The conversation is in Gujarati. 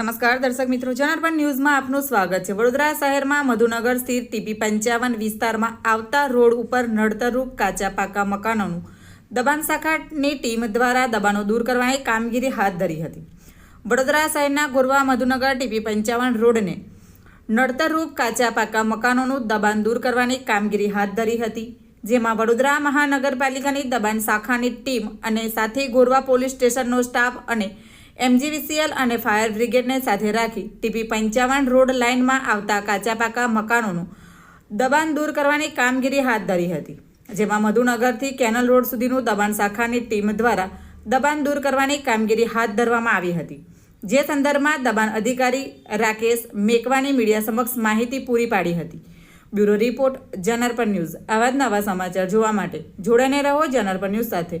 નમસ્કાર દર્શક મિત્રો, જનાર્પણ ન્યૂઝમાં આપનું સ્વાગત છે. વડોદરા શહેરમાં મધુનગર સ્થિત ટીપી પંચાવન વિસ્તારમાં આવતા રોડ ઉપર નડતરરૂપ કાચા પાકા મકાનોનું દબાણ શાખાની ટીમ દ્વારા દબાણો દૂર કરવાની કામગીરી હાથ ધરી હતી. વડોદરા શહેરના ગોરવા મધુનગર ટીપી પંચાવન રોડને નડતરરૂપ કાચા પાકા મકાનોનું દબાણ દૂર કરવાની કામગીરી હાથ ધરી હતી, જેમાં વડોદરા મહાનગરપાલિકાની દબાણ શાખાની ટીમ અને સાથે ગોરવા પોલીસ સ્ટેશનનો સ્ટાફ અને એમજીવીસીએલ અને ફાયર બ્રિગેડને સાથે રાખી ટીપી પંચાવન રોડ લાઇનમાં આવતા કાચા પાકા મકાનોનું દબાણ દૂર કરવાની કામગીરી હાથ ધરી હતી, જેમાં મધુનગરથી કેનલ રોડ સુધીનું દબાણ શાખાની ટીમ દ્વારા દબાણ દૂર કરવાની કામગીરી હાથ ધરવામાં આવી હતી. જે સંદર્ભમાં દબાણ અધિકારી રાકેશ મેકવાની મીડિયા સમક્ષ માહિતી પૂરી પાડી હતી. બ્યુરો રિપોર્ટ જનરપન ન્યૂઝ. આવા જ નવા સમાચાર જોવા માટે જોડાને રહો જનરપન ન્યૂઝ સાથે.